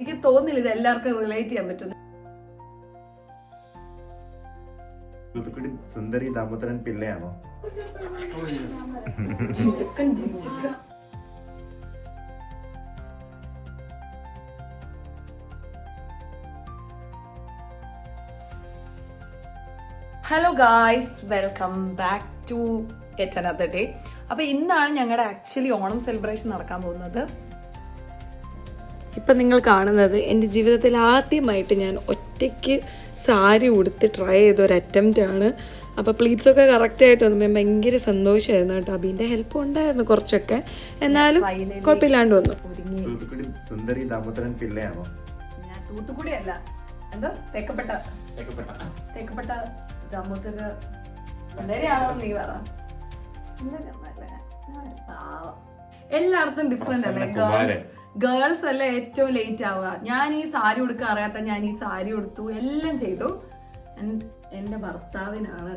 എനിക്ക് തോന്നില്ല ഇത് എല്ലാവർക്കും റിലേറ്റ് ചെയ്യാൻ പറ്റും Thoothukudi Sundari Damodaran പിള്ളയാണോ? Hello guys welcome back to at another day അപ്പൊ ഇന്നാണ് ഞങ്ങളുടെ ആക്ച്വലി ഓണം സെലിബ്രേഷൻ നടക്കാൻ പോകുന്നത്. ഇപ്പം നിങ്ങൾ കാണുന്നത് എന്റെ ജീവിതത്തിൽ ആദ്യമായിട്ട് ഞാൻ ഒറ്റയ്ക്ക് സാരി ഉടുത്ത് ട്രൈ ചെയ്ത ഒരു അറ്റംപ്റ്റ് ആണ്. അപ്പോൾ പ്ലീറ്റ്സൊക്കെ കറക്റ്റായിട്ട് വന്നു ഭയങ്കര സന്തോഷമായിരുന്നു കേട്ടോ. അബീന്റെ ഹെൽപ്പ് ഉണ്ടായിരുന്നു കുറച്ചൊക്കെ. എന്നാലും കുഴപ്പമില്ലാണ്ട് വന്നു. സുന്ദരി ദാമോദരൻ പിള്ളയാണോ ഞാൻ തൂത്തുക്കുടി അല്ല. എന്താ? തേക്കപ്പെട്ട. തേക്കപ്പെട്ട. ദാമോദര സുന്ദരിയാണോ നീ പറ. പാവം. എല്ലായിടത്തും ഡിഫറെന്റ് അല്ലേ ഗേൾസ് ഗേൾസ് അല്ലേ ഏറ്റവും ലേറ്റ് ആവുക. ഞാൻ ഈ സാരി ഉടുക്കാൻ അറിയാത്ത ഞാൻ ഈ സാരി ഉടുത്തു എല്ലാം ചെയ്തു. എന്റെ ഭർത്താവിനാണ്?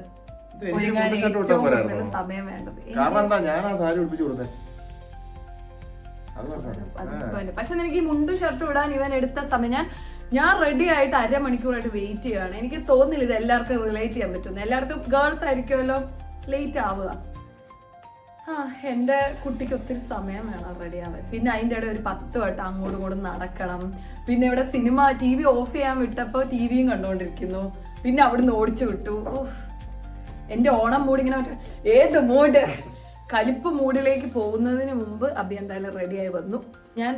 സമയം വേണ്ടത്. പക്ഷെ എനിക്ക് ഈ മുണ്ടും ഷർട്ടും ഇടാൻ ഇവൻ എടുത്ത സമയം ഞാൻ ഞാൻ റെഡി ആയിട്ട് അരമണിക്കൂറായിട്ട് വെയിറ്റ് ചെയ്യുകയാണ്. എനിക്ക് തോന്നില്ല ഇത് എല്ലാവർക്കും റിലേറ്റ് ചെയ്യാൻ പറ്റുന്നു എല്ലായിടത്തും ഗേൾസ് ആയിരിക്കുമല്ലോ ലേറ്റ് ആവുക. ആ എന്റെ കുട്ടിക്ക് ഒത്തിരി സമയം വേണം റെഡി ആവാൻ. പിന്നെ അതിന്റെ ഇടയിൽ ഒരു പത്ത് വട്ടം അങ്ങോട്ടും ഇങ്ങോട്ടും നടക്കണം. പിന്നെ ഇവിടെ സിനിമ ടി വി ഓഫ് ചെയ്യാൻ വിട്ടപ്പോൾ ടി വിയും കണ്ടുകൊണ്ടിരിക്കുന്നു പിന്നെ അവിടുന്ന് ഓടിച്ചു വിട്ടു. ഓഹ് എന്റെ ഓണം മൂഡ് ഇങ്ങനെ ഏത് മൂഡ് കലിപ്പ് മൂഡിലേക്ക് പോകുന്നതിന് മുമ്പ് അഭി എന്തായാലും റെഡിയായി വന്നു. ഞാൻ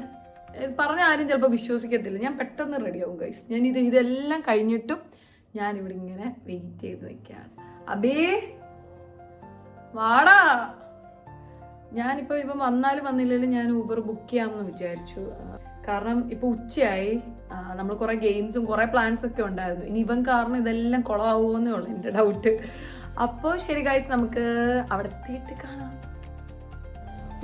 പറഞ്ഞ ആരും ചിലപ്പോൾ വിശ്വസിക്കത്തില്ല. ഞാൻ പെട്ടെന്ന് റെഡിയാവും ഗൈസ് ഞാൻ ഇത് ഇതെല്ലാം കഴിഞ്ഞിട്ടും ഞാൻ ഇവിടെ ഇങ്ങനെ വെയിറ്റ് ചെയ്ത് നിൽക്കുകയാണ്. അബേ വാടാ. ഞാനിപ്പോൾ ഇപ്പം വന്നാലും വന്നില്ലെങ്കിലും ഞാൻ ഊബർ ബുക്ക് ചെയ്യാമെന്ന് വിചാരിച്ചു. കാരണം ഇപ്പോൾ ഉച്ചയായി. നമ്മൾ കുറേ ഗെയിംസും കുറേ പ്ലാൻസ് ഒക്കെ ഉണ്ടായിരുന്നു. ഇനി ഇവൻ കാരണം ഇതെല്ലാം കുളമാവുമെന്നേ ഉള്ളൂ എന്റെ ഡൗട്ട് അപ്പോൾ ശരി ഗായ്സ് നമുക്ക് അവിടെ എത്തിയിട്ട് കാണാം.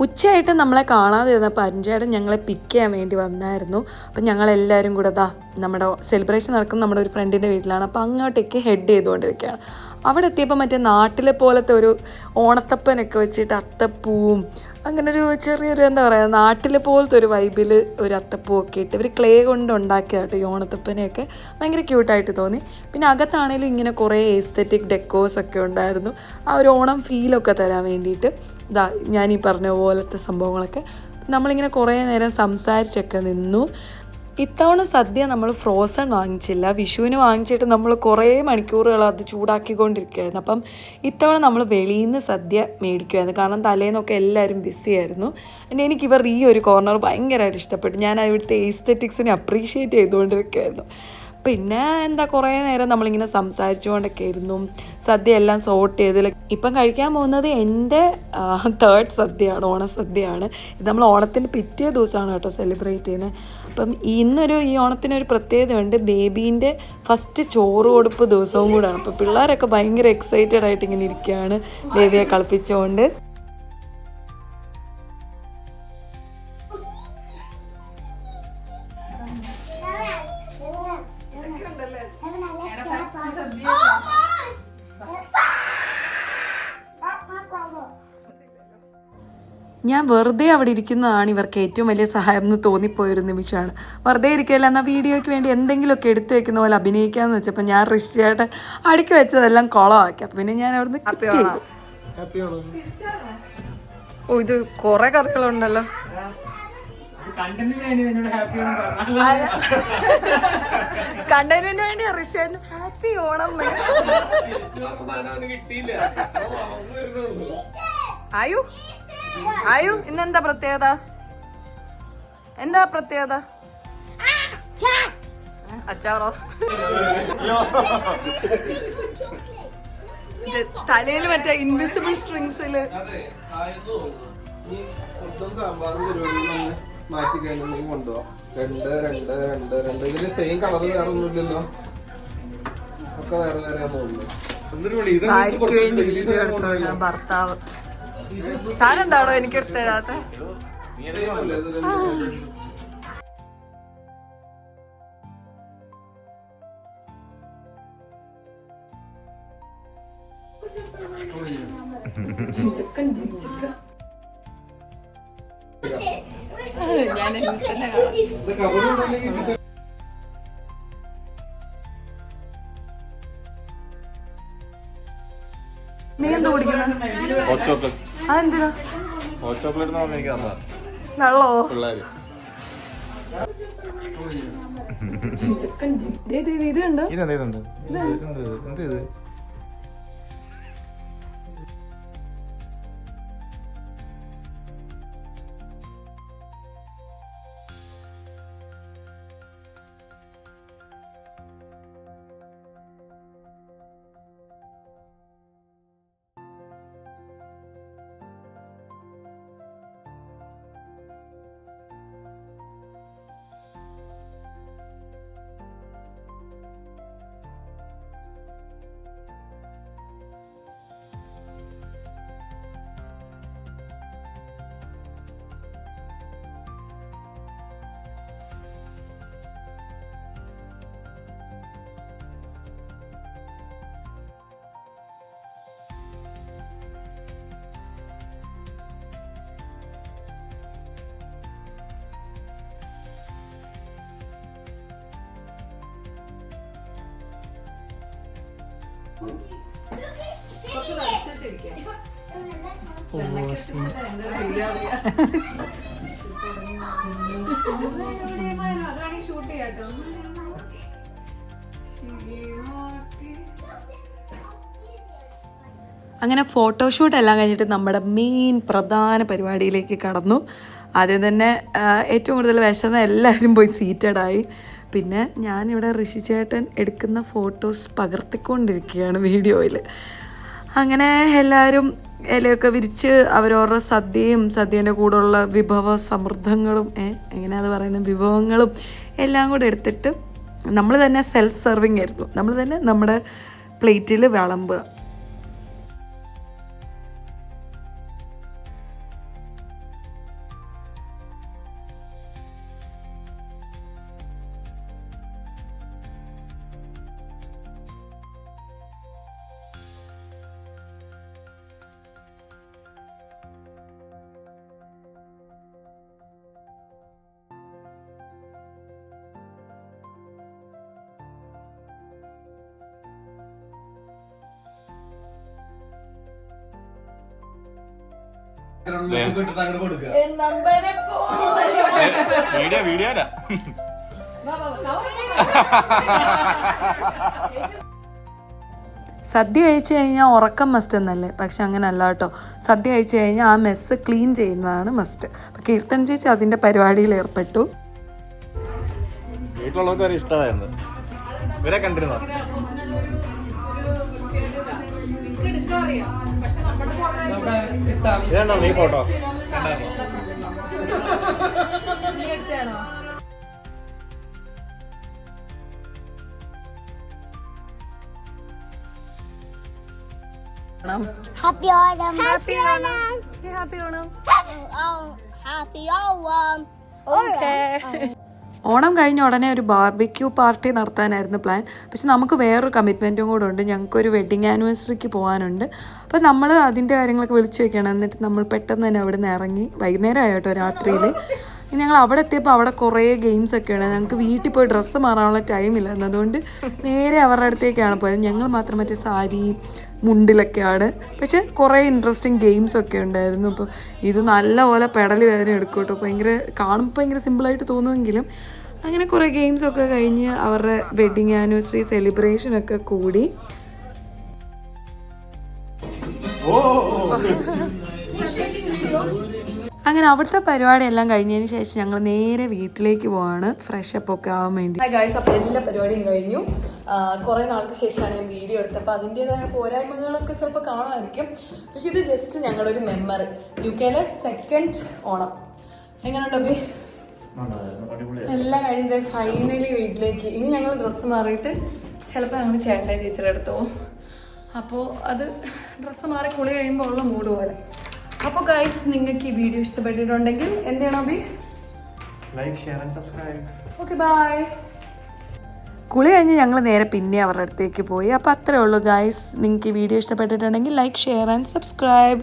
ഉച്ചയായിട്ട് നമ്മളെ കാണാതെ കാണാതിരുന്നപ്പോൾ അരുൺചേട്ടൻ ഞങ്ങളെ പിക്ക് ചെയ്യാൻ വേണ്ടി വന്നായിരുന്നു. അപ്പം ഞങ്ങളെല്ലാവരും കൂടെ ദാ നമ്മുടെ സെലിബ്രേഷൻ നടക്കുന്ന നമ്മുടെ ഒരു ഫ്രണ്ടിന്റെ വീട്ടിലാണ്. അപ്പോൾ അങ്ങോട്ടേക്ക് ഹെഡ് ചെയ്തുകൊണ്ടിരിക്കുകയാണ്. അവിടെ എത്തിയപ്പോൾ മറ്റേ നാട്ടിലെ പോലത്തെ ഒരു ഓണത്തപ്പനൊക്കെ വെച്ചിട്ട് അത്തപ്പൂവും അങ്ങനെ ഒരു ചെറിയൊരു എന്താ പറയുക നാട്ടിലെ പോലത്തെ ഒരു വൈബിൽ ഒരു അത്തപ്പൂവൊക്കെ ഇട്ട് ഇവർ ക്ലേ കൊണ്ട് ഉണ്ടാക്കിയതാട്ടോ ഈ ഓണത്തപ്പനെയൊക്കെ. ഭയങ്കര ക്യൂട്ടായിട്ട് തോന്നി. പിന്നെ അകത്താണേലും ഇങ്ങനെ കുറേ എസ്തറ്റിക് ഡെക്കോസ് ഒക്കെ ഉണ്ടായിരുന്നു. ആ ഒരു ഓണം ഫീലൊക്കെ തരാൻ വേണ്ടിയിട്ട് ഇതാ ഞാൻ ഈ പറഞ്ഞ പോലത്തെ സംഭവങ്ങളൊക്കെ നമ്മളിങ്ങനെ കുറേ നേരം സംസാരിച്ചൊക്കെ നിന്നു. ഇത്തവണ സദ്യ നമ്മൾ ഫ്രോസൺ വാങ്ങിച്ചില്ല. വിഷുവിന് വാങ്ങിച്ചിട്ട് നമ്മൾ കുറേ മണിക്കൂറുകൾ അത് ചൂടാക്കിക്കൊണ്ടിരിക്കുകയായിരുന്നു അപ്പം ഇത്തവണ നമ്മൾ വെളിയിൽ നിന്ന് സദ്യ മേടിക്കുമായിരുന്നു കാരണം തലേന്നൊക്കെ എല്ലാവരും ബിസി ആയിരുന്നു. പിന്നെ എനിക്ക് ഇവർ ഈ ഒരു കോർണർ ഭയങ്കരമായിട്ട് ഇഷ്ടപ്പെട്ടു. ഞാൻ അവിടുത്തെ എസ്തെറ്റിക്സിനെ അപ്രീഷിയേറ്റ് ചെയ്തുകൊണ്ടിരിക്കുകയായിരുന്നു പിന്നെ എന്താ കുറേ നേരം നമ്മളിങ്ങനെ സംസാരിച്ചുകൊണ്ടൊക്കെ ഇരുന്നു. സദ്യ എല്ലാം സോർട്ട് ചെയ്തിൽ ഇപ്പം കഴിക്കാൻ പോകുന്നത് എന്റെ തേർഡ് സദ്യയാണ് ഓണസദ്യയാണ്. ഇത് നമ്മൾ ഓണത്തിന്റെ പിറ്റേ ദിവസമാണ് കേട്ടോ സെലിബ്രേറ്റ് ചെയ്യുന്നത്. അപ്പം ഇന്നൊരു ഈ ഓണത്തിനൊരു പ്രത്യേകതയുണ്ട്. ബേബീന്റെ ഫസ്റ്റ് ചോറ് കൊടുപ്പ് ദിവസവും കൂടാണ്. അപ്പോൾ പിള്ളേരൊക്കെ ഭയങ്കര എക്സൈറ്റഡ് ആയിട്ട് ഇങ്ങനെ ഇരിക്കുകയാണ്. ബേബിയെ കളിപ്പിച്ചുകൊണ്ട് വെറുതെ അവിടെ ഇരിക്കുന്നതാണ് ഇവർക്ക് ഏറ്റവും വലിയ സഹായം എന്ന് തോന്നിപ്പോയൊരു നിമിഷമാണ്. വെറുതെ ഇരിക്കുകയല്ല എന്നാൽ വീഡിയോയ്ക്ക് വേണ്ടി എന്തെങ്കിലുമൊക്കെ എടുത്തു വെക്കുന്ന പോലെ അഭിനയിക്കാന്ന് വെച്ചപ്പോൾ ഞാൻ ഋഷിയായിട്ട് അടുക്കി വെച്ചതെല്ലാം കുളമാക്കി. അപ്പം പിന്നെ ഞാൻ അവിടുന്ന് ചെയ്തു ഓ ഇത് കുറെ കറികളുണ്ടല്ലോ. കണ്ടന്റിന് വേണ്ടി ഋഷിയായിട്ട് ഹാപ്പി ഓണം ആയു? ആയു ഇന്നെന്താ പ്രത്യേകത? എന്താ പ്രത്യേകത? അച്ചാറോ? തലയിൽ മറ്റേ ഇൻവിസിബിൾ സ്ട്രിങ്സിൽ മാറ്റി രണ്ട് രണ്ട് രണ്ട് രണ്ട്. ഇതിന് സെയിം കളർ വേറെ ഒന്നുമില്ലല്ലോ. ഒക്കെ വേറെ വേറെ തോന്നുന്നു. ഭാര്യയ്ക്ക് വേണ്ടി വീഡിയോ എടുത്തോളാം ഭർത്താവ്. താനെന്താണോ എനിക്ക് തരാത്ത. ഞാൻ തന്നെ നീ എന്താ കുടിക്കുന്നത് അതെന്തിനാ? ഹോട്ട് ചോക്ലേറ്റ് എന്ന് എനിക്ക് പിള്ളേര്. ഇത് കണ്ടോ ഇതെന്താ ഇതെന്ത്? ഇതെന്ത് എന്ത് ഇത്? അങ്ങനെ ഫോട്ടോഷൂട്ട് എല്ലാം കഴിഞ്ഞിട്ട് നമ്മുടെ മെയിൻ പ്രധാന പരിപാടിയിലേക്ക് കടന്നു. ആദ്യം തന്നെ ഏറ്റവും കൂടുതൽ വിശന്ന എല്ലാവരും പോയി സീറ്റഡായി പിന്നെ ഞാനിവിടെ ഋഷിചേട്ടൻ എടുക്കുന്ന ഫോട്ടോസ് പകർത്തിക്കൊണ്ടിരിക്കുകയാണ് വീഡിയോയിൽ. അങ്ങനെ എല്ലാവരും ഇലയൊക്കെ വിരിച്ച് അവരവരുടെ സദ്യയും സദ്യേന്റെ കൂടെയുള്ള വിഭവ സമൃദ്ധങ്ങളും എങ്ങനെയാണ് പറയുന്നത്? വിഭവങ്ങളും എല്ലാം കൂടെ എടുത്തിട്ട് നമ്മൾ തന്നെ സെൽഫ് സെർവിങ് ആയിരുന്നു. നമ്മൾ തന്നെ നമ്മുടെ പ്ലേറ്റിൽ വിളമ്പുക. വീഡിയോ വീഡിയോരാ വാ, വാ, വാ, സദ്യ കഴിച്ചു കഴിഞ്ഞാൽ ഉറക്കം മസ്റ്റ് എന്നല്ലേ പക്ഷെ അങ്ങനെ അല്ല കേട്ടോ സദ്യ കഴിച്ചു കഴിഞ്ഞാൽ ആ മെസ്സ് ക്ലീൻ ചെയ്യുന്നതാണ് മസ്റ്റ് അപ്പം കീർത്തൻ ചേച്ചി അതിന്റെ പരിപാടിയിൽ ഏർപ്പെട്ടു വീട്ടിലുള്ളവർക്ക് വരെ ഇഷ്ടമായിരുന്നു ഇവരെ കണ്ടിരുന്നോ ഇതാണോ നീ photo Happy autumn. Happy autumn. happy Onam Oh, happy autumn. Onam കഴിഞ്ഞ ഉടനെ ഒരു ബാർബിക്യൂ പാർട്ടി നടത്താനായിരുന്നു പ്ലാൻ പക്ഷെ നമുക്ക് വേറൊരു കമ്മിറ്റ്മെന്റും കൂടെ ഉണ്ട്. ഞങ്ങൾക്കൊരു വെഡിങ് ആനിവേഴ്സറിക്ക് പോകാനുണ്ട് അപ്പോൾ നമ്മൾ അതിന്റെ കാര്യങ്ങളൊക്കെ വിളിച്ചു വെക്കണം. എന്നിട്ട് നമ്മൾ പെട്ടെന്ന് തന്നെ അവിടെ നിന്ന് ഇറങ്ങി വൈകുന്നേരം ആയിട്ടോ രാത്രിയിൽ ഞങ്ങൾ അവിടെ എത്തിയപ്പോൾ അവിടെ കുറേ ഗെയിംസ് ഒക്കെ ഒക്കെയാണ്. ഞങ്ങൾക്ക് വീട്ടിൽ പോയി ഡ്രസ്സ് മാറാനുള്ള ടൈമില്ലായിരുന്നു അതുകൊണ്ട് നേരെ അവരുടെ അടുത്തേക്കാണ് പോയത്. ഞങ്ങൾ മാത്രം മറ്റേ സാരി മുണ്ടിലൊക്കെയാണ്. പക്ഷേ കുറേ ഇൻട്രസ്റ്റിംഗ് ഗെയിംസ് ഒക്കെ ഉണ്ടായിരുന്നു. അപ്പോൾ ഇത് നല്ലപോലെ പെടൽ വേദന എടുക്കും കേട്ടോ. ഭയങ്കര കാണുമ്പോൾ ഭയങ്കര സിമ്പിളായിട്ട് തോന്നുമെങ്കിലും അങ്ങനെ കുറേ ഗെയിംസ് ഒക്കെ കഴിഞ്ഞ് അവരുടെ വെഡിങ് ആനിവേഴ്സറി സെലിബ്രേഷൻ ഒക്കെ കൂടി. അങ്ങനെ അവിടുത്തെ പരിപാടി എല്ലാം കഴിഞ്ഞതിന് ശേഷം ഞങ്ങൾ നേരെ വീട്ടിലേക്ക് പോവാണ്. ഫ്രഷ് അപ്പ് ഒക്കെ ആവാൻ വേണ്ടി. എല്ലാ പരിപാടിയും കഴിഞ്ഞു. കുറേ നാൾക്ക് ശേഷമാണ് ഞാൻ വീഡിയോ എടുത്തത്. അപ്പോൾ അതിന്റെതായ പോരായ്മകളൊക്കെ ചിലപ്പോൾ കാണുമായിരിക്കും. പക്ഷെ ഇത് ജസ്റ്റ് ഞങ്ങളുടെ ഒരു മെമ്മറി യു കെയിലെ സെക്കൻഡ് ഓണം. എങ്ങനെയുണ്ട് അഭി? എല്ലാം കഴിഞ്ഞത് ഫൈനലി വീട്ടിലേക്ക്. ഇനി ഞങ്ങൾ ഡ്രസ്സ് മാറിയിട്ട് ചിലപ്പോൾ ഞങ്ങൾ ചേട്ടന്റെ ചേച്ചിയുടെ അടുത്ത്. പോകും അപ്പോൾ അത് ഡ്രസ്സ് മാറി കുളി കഴിയുമ്പോൾ ഉള്ള മൂഡ് പോലെ. അപ്പോൾ ഗൈസ് നിങ്ങൾക്ക് ഈ വീഡിയോ ഇഷ്ടപ്പെട്ടിട്ടുണ്ടെങ്കിൽ എന്ത് ചെയ്യണം Abhi? Like share and subscribe okay bye കുളി കഴിഞ്ഞ് ഞങ്ങൾ നേരെ പിന്നെ അവരുടെ അടുത്തേക്ക് പോയി. അപ്പോൾ അത്രേ ഉള്ളൂ ഗായ്സ് നിങ്ങൾക്ക് ഈ വീഡിയോ ഇഷ്ടപ്പെട്ടിട്ടുണ്ടെങ്കിൽ ലൈക്ക് ഷെയർ ആൻഡ് സബ്സ്ക്രൈബ്